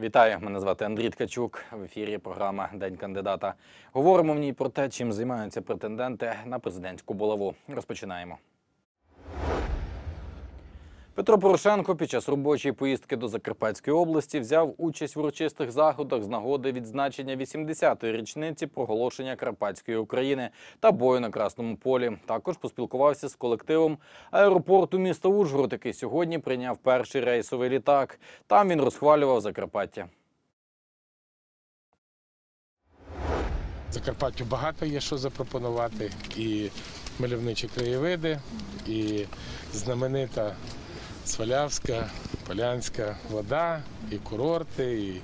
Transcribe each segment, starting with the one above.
Вітаю, мене звати Андрій Ткачук. В ефірі програма День кандидата. Говоримо в ній про те, чим займаються претенденти на президентську булаву. Розпочинаємо. Петро Порошенко під час робочої поїздки до Закарпатської області взяв участь в урочистих заходах з нагоди відзначення 80-ї річниці проголошення Карпатської України та бою на Красному полі. Також поспілкувався з колективом аеропорту міста Ужгород, який сьогодні прийняв перший рейсовий літак. Там він розхвалював Закарпаття. Закарпаттю багато є що запропонувати. І мальовничі краєвиди, і знаменита Свалявська, Полянська вода, і курорти, і,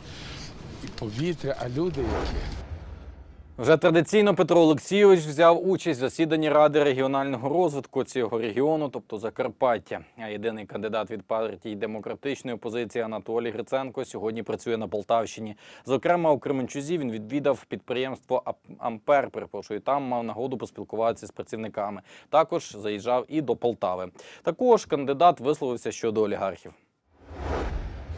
і повітря, а люди які. Вже традиційно Петро Олексійович взяв участь в засіданні Ради регіонального розвитку цього регіону, тобто Закарпаття. А єдиний кандидат від партії демократичної опозиції Анатолій Гриценко сьогодні працює на Полтавщині. Зокрема, у Кременчузі він відвідав підприємство «Ап- Ампер. Перепрошую, там мав нагоду поспілкуватися з працівниками. Також заїжджав і до Полтави. Також кандидат висловився щодо олігархів.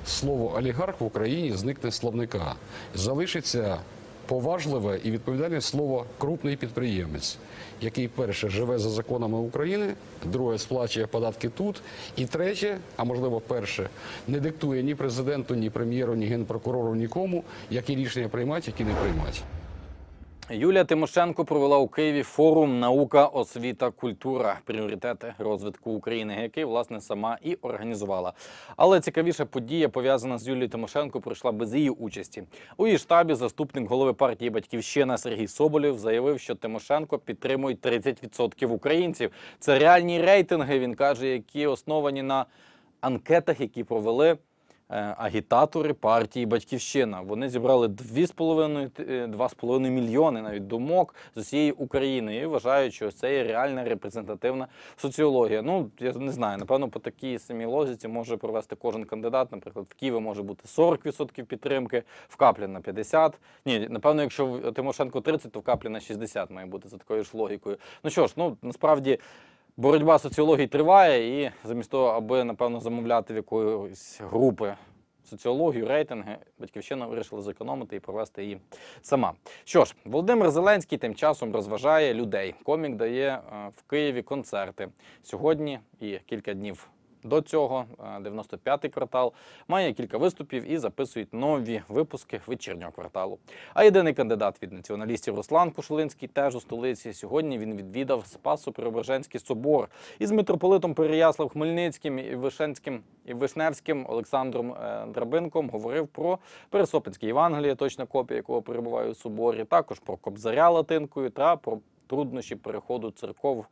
слово олігарх в Україні зникне з словника. Залишиться поважливе і відповідальне слово крупний підприємець, який перше живе за законами України, друге сплачує податки тут, і третє, а можливо перше, не диктує ні президенту, ні прем'єру, ні генпрокурору, нікому, які рішення приймати, які не приймати. Юлія Тимошенко провела у Києві форум Наука, освіта, культура, пріоритети розвитку України, який власне сама і організувала. Але цікавіша подія пов'язана з Юлією Тимошенко пройшла без її участі. У її штабі заступник голови партії Батьківщина Сергій Соболєв заявив, що Тимошенко підтримують 30% українців. Це реальні рейтинги. Він каже, які основані на анкетах, які провели агітатори партії Батьківщина. Вони зібрали 2,5 т- е, 2,5 мільйони навіть думок з усієї України і вважають, що це є реальна репрезентативна соціологія. Ну я не знаю, напевно, по такій самій логіці може провести кожен кандидат. Наприклад, в Києві може бути 40% підтримки, в Каплі на 50%. Ні, напевно, якщо в Тимошенко 30, то в Каплі на 60 має бути за такою ж логікою. Ну що ж, ну насправді. Боротьба соціології триває, і замість того, аби напевно замовляти в якоїсь групи соціологію, рейтинги, батьківщина вирішила зекономити і провести її сама. Що ж, Володимир Зеленський тим часом розважає людей. Комік дає е, в Києві концерти сьогодні і кілька днів. До цього е, 95-й квартал має кілька виступів і записують нові випуски вечірнього кварталу. А єдиний кандидат від націоналістів Руслан Кушулинський теж у столиці. Сьогодні він відвідав Спасо-Преображенський собор із митрополитом Переяслав Хмельницьким і Вишенським і Вишневським Олександром е, Драбинком говорив про Пересопинське Євангеліє, точна копія якого перебуває у соборі, також про Кобзаря латинкою та про труднощі переходу церков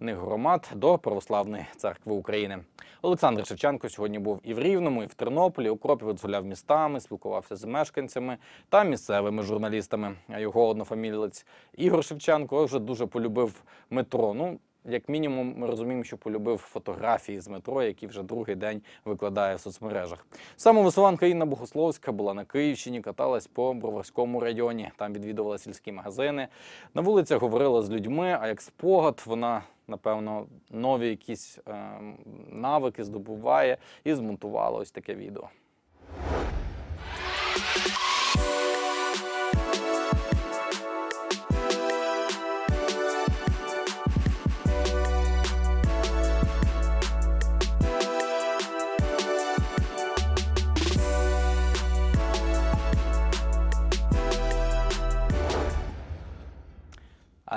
громад до православної церкви України. Олександр Шевченко сьогодні був і в Рівному, і в Тернополі. Укропівець гуляв містами, спілкувався з мешканцями та місцевими журналістами. Його однофамілець Ігор Шевченко вже дуже полюбив метро. Ну, як мінімум, ми розуміємо, що полюбив фотографії з метро, які вже другий день викладає в соцмережах. Самовисуванка Інна Богословська була на Київщині, каталась по Броварському районі. Там відвідувала сільські магазини. На вулицях говорила з людьми. А як спогад, вона напевно нові якісь е, навики здобуває і змонтувала ось таке відео.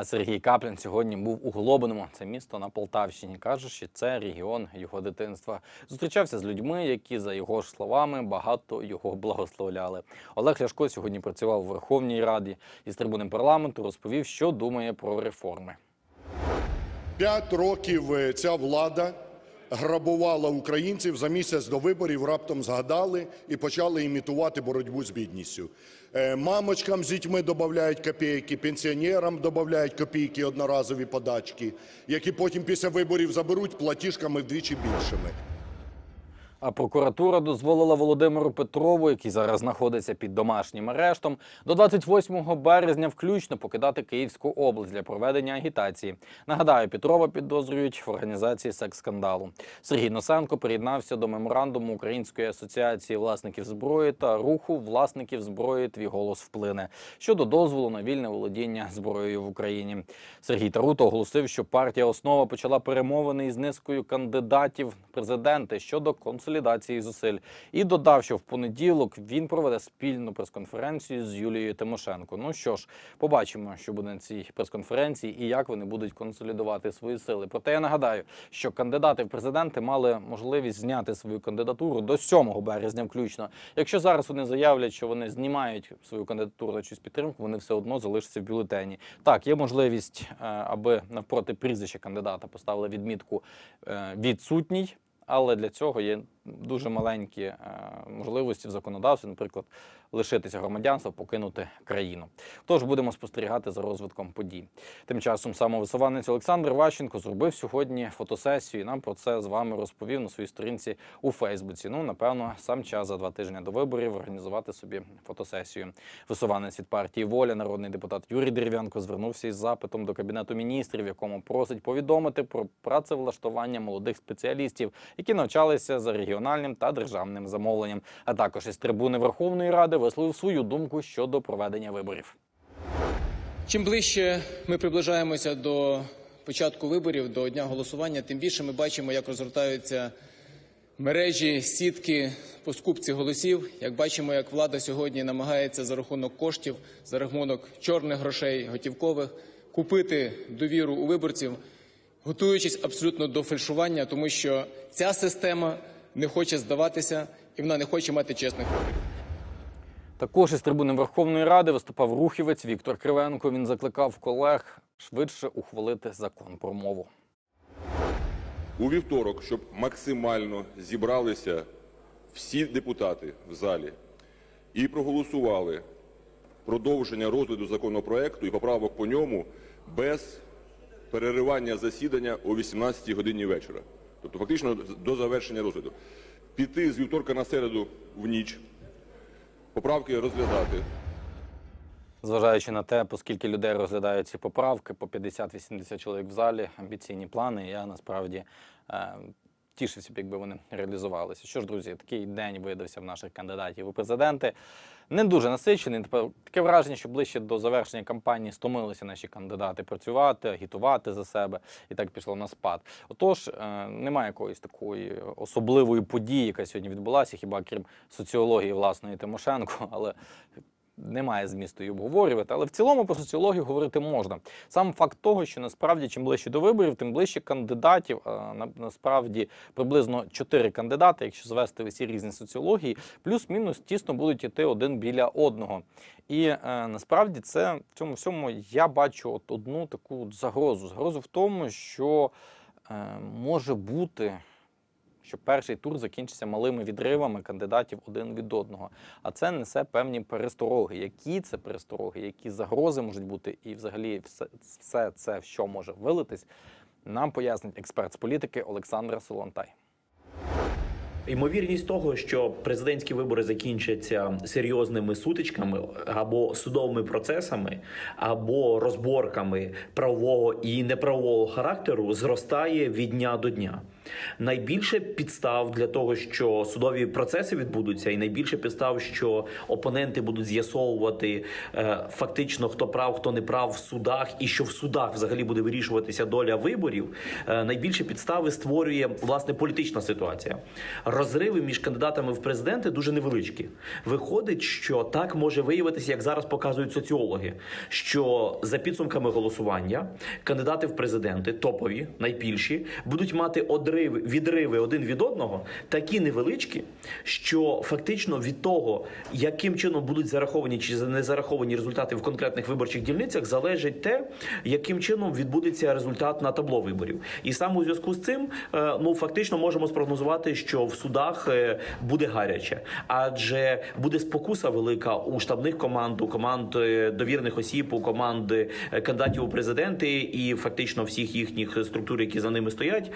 А Сергій Каплін сьогодні був у Глобиному. Це місто на Полтавщині. Каже, що це регіон його дитинства. Зустрічався з людьми, які, за його ж словами, багато його благословляли. Олег Ляшко сьогодні працював у Верховній Раді і з трибуни парламенту розповів, що думає про реформи. П'ять років е, ця влада грабувала українців за місяць до виборів. Раптом згадали і почали імітувати боротьбу з бідністю. Е, Мамочкам з дітьми додають копійки, пенсіонерам додають копійки одноразові подачки, які потім після виборів заберуть платіжками вдвічі більшими. А прокуратура дозволила Володимиру Петрову, який зараз знаходиться під домашнім арештом, до 28 березня включно покидати Київську область для проведення агітації. Нагадаю, Петрова підозрюють в організації секс-скандалу. Сергій Носенко приєднався до меморандуму Української асоціації власників зброї та руху власників зброї Твій голос вплине щодо дозволу на вільне володіння зброєю в Україні. Сергій Таруто оголосив, що партія основа почала перемовини із низкою кандидатів президенти щодо консолідації зусиль і додав, що в понеділок він проведе спільну прес-конференцію з Юлією Тимошенко. Ну що ж, побачимо, що буде на цій прес-конференції і як вони будуть консолідувати свої сили. Проте я нагадаю, що кандидати в президенти мали можливість зняти свою кандидатуру до 7 березня, включно. Якщо зараз вони заявлять, що вони знімають свою кандидатуру на чиюсь підтримку, вони все одно залишаться в бюлетені. Так, є можливість, е, аби навпроти прізвища кандидата поставили відмітку е, відсутній. Але для цього є дуже маленькі е, можливості в законодавстві, наприклад, лишитися громадянства, покинути країну. Тож будемо спостерігати за розвитком подій. Тим часом самовисуванець Олександр Ващенко зробив сьогодні фотосесію. і Нам про це з вами розповів на своїй сторінці у Фейсбуці. Ну, напевно, сам час за два тижні до виборів організувати собі фотосесію. Висуванець від партії Воля, народний депутат Юрій Дерев'янко звернувся із запитом до кабінету міністрів, якому просить повідомити про працевлаштування молодих спеціалістів, які навчалися за регіональним та державним замовленням. А також із трибуни Верховної Ради висловив свою думку щодо проведення виборів. Чим ближче ми приближаємося до початку виборів, до дня голосування, тим більше ми бачимо, як розгортаються мережі, сітки по скупці голосів. Як бачимо, як влада сьогодні намагається за рахунок коштів, за рахунок чорних грошей, готівкових, купити довіру у виборців, готуючись абсолютно до фальшування, тому що ця система не хоче здаватися і вона не хоче мати чесних виборів. Також із трибуни Верховної Ради виступав рухівець Віктор Кривенко. Він закликав колег швидше ухвалити закон про мову. у вівторок, щоб максимально зібралися всі депутати в залі і проголосували продовження розгляду законопроекту і поправок по ньому без переривання засідання о 18 годині вечора. Тобто фактично до завершення розгляду. Піти з вівторка на середу в ніч, поправки розглядати. Зважаючи на те, оскільки людей розглядають ці поправки, по 50-80 чоловік в залі, амбіційні плани, я насправді е, тішився б, якби вони реалізувалися. Що ж, друзі, такий день видався в наших кандидатів у президенти. Не дуже насичений. Тепер таке враження, що ближче до завершення кампанії стомилися наші кандидати працювати, агітувати за себе, і так пішло на спад. Отож, е, немає якоїсь такої особливої події, яка сьогодні відбулася, хіба крім соціології власної Тимошенко, але немає змісту її обговорювати, але в цілому про соціологію говорити можна. Сам факт того, що насправді чим ближче до виборів, тим ближче кандидатів. А насправді приблизно чотири кандидати, якщо звести всі різні соціології, плюс-мінус тісно будуть йти один біля одного. І е, насправді це в цьому всьому я бачу от одну таку загрозу. Загрозу в тому, що е, може бути що перший тур закінчиться малими відривами кандидатів один від одного. А це несе певні перестороги. Які це перестороги, які загрози можуть бути, і взагалі все, все це, що може вилитись, нам пояснить експерт з політики Олександр Солонтай. Ймовірність того, що президентські вибори закінчаться серйозними сутичками або судовими процесами, або розборками правового і неправового характеру, зростає від дня до дня. Найбільше підстав для того, що судові процеси відбудуться, і найбільше підстав, що опоненти будуть з'ясовувати е, фактично хто прав, хто не прав в судах, і що в судах взагалі буде вирішуватися доля виборів. Е, найбільше підстави створює власне політична ситуація. Розриви між кандидатами в президенти дуже невеличкі. Виходить, що так може виявитися, як зараз показують соціологи, що за підсумками голосування кандидати в президенти, топові, найбільші, будуть мати одриви, відриви один від одного, такі невеличкі, що фактично від того, яким чином будуть зараховані чи не зараховані результати в конкретних виборчих дільницях, залежить те, яким чином відбудеться результат на табло виборів. І саме у зв'язку з цим, е, ну фактично можемо спрогнозувати, що в судах е, буде гаряче, адже буде спокуса велика у штабних команд, у команд е, довірених осіб, у команд кандидатів у президенти і фактично всіх їхніх структур, які за ними стоять.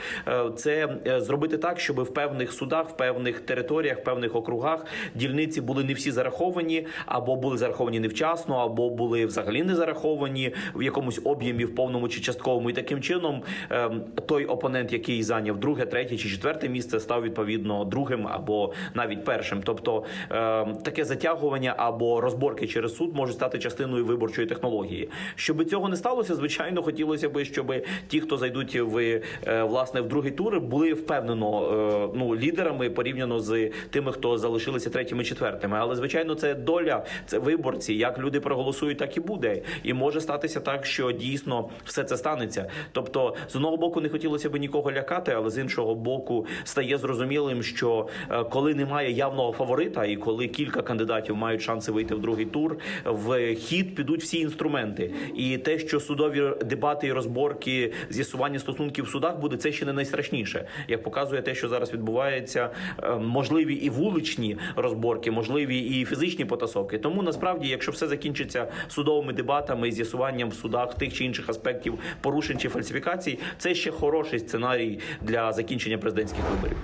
Це е, зробити так, щоб в певних судах, в певних територіях, в певних округах дільниці були не всі зараховані, або були зараховані невчасно, або були взагалі не зараховані в якомусь об'ємі в повному чи частковому. І таким чином е, той опонент, який зайняв друге, третє чи четверте місце, став відповідно другим або навіть першим. Тобто е, таке затягування або розборки через суд можуть стати частиною виборчої технології. Щоб цього не сталося, звичайно, хотілося б, щоб ті, хто зайдуть в е, власне в другий тур, були впевнено е, ну лідерами порівняно з тими, хто залишилися третіми, четвертими. Але звичайно, це доля, це виборці. Як люди проголосують, так і буде. І може статися так, що дійсно все це станеться. Тобто, з одного боку, не хотілося б нікого лякати, але з іншого боку, стає зрозумілим, що е, коли немає явного фаворита, і коли кілька кандидатів мають шанси вийти в другий тур, в хід підуть всі інструменти. І те, що судові дебати і розборки, з'ясування стосунків в судах буде, це ще не найстрашніше. Як показує те, що зараз відбувається, е, можливі і вуличні розборки, можливі і фізичні потасовки. Тому насправді, якщо все закінчиться судовими дебатами, з'ясуванням в судах тих чи інших аспектів порушень чи фальсифікацій, це ще хороший сценарій для закінчення президентських виборів.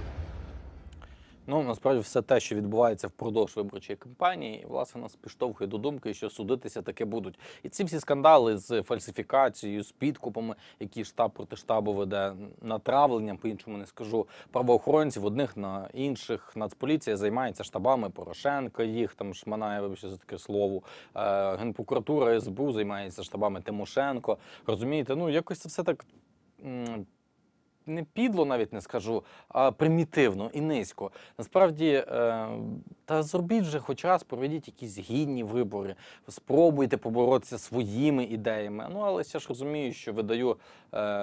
Ну насправді все те, що відбувається впродовж виборчої кампанії, власне нас підштовхує до думки, що судитися таки будуть. І ці всі скандали з фальсифікацією, з підкупами, які штаб проти штабу веде натравленням, по іншому не скажу правоохоронців, одних на інших. Нацполіція займається штабами Порошенка, їх там шманає, вибачте за таке слово. Е, Генпрокуратура СБУ займається штабами Тимошенко. Розумієте, ну якось це все так. Не підло, навіть не скажу, а примітивно і низько. Насправді, е, та зробіть вже хоч раз, проведіть якісь гідні вибори, спробуйте поборотися своїми ідеями. Ну, але я ж розумію, що видаю, е,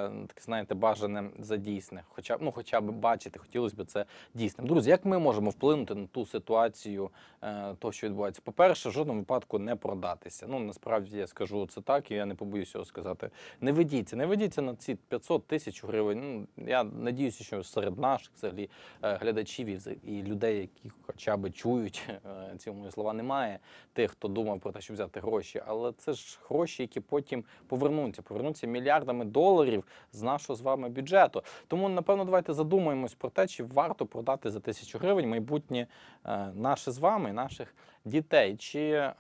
так знаєте, бажане за дійсне. Хоча, ну, хоча б бачити, хотілося б це дійсним. Друзі, як ми можемо вплинути на ту ситуацію, е, того, що відбувається? По-перше, в жодному випадку не продатися. Ну, насправді я скажу це так, і я не побоюся сказати. Не ведіться, не ведіться на ці 500 тисяч гривень. Ну, я надіюся, що серед наших взагалі е, глядачів і людей, які хоча б чують е, ці мої слова, немає тих, хто думав про те, щоб взяти гроші. Але це ж гроші, які потім повернуться, повернуться мільярдами доларів з нашого з вами бюджету. Тому, напевно, давайте задумаємось про те, чи варто продати за тисячу гривень майбутнє е, наше з вами, наших дітей. Чи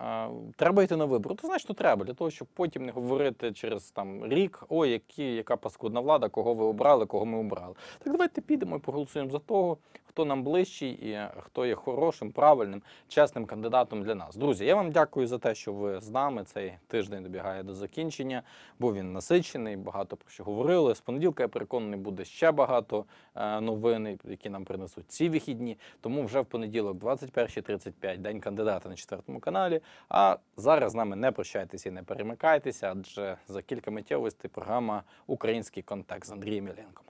треба йти на вибори? То значно треба для того, щоб потім не говорити через там рік, ой, які, яка паскудна влада, кого ви обрали, кого ми обрали. Так давайте підемо і проголосуємо за того, хто нам ближчий і хто є хорошим, правильним, чесним кандидатом для нас. Друзі, я вам дякую за те, що ви з нами. Цей тиждень добігає до закінчення. Був він насичений, багато про що говорили. З понеділка я переконаний, буде ще багато е, новин, які нам принесуть ці вихідні. Тому вже в понеділок, 21.35, день кандидата на четвертому каналі. А зараз з нами не прощайтеся і не перемикайтеся, адже за кілька миттєвостей програма Український контекст з Андрієм Єленком.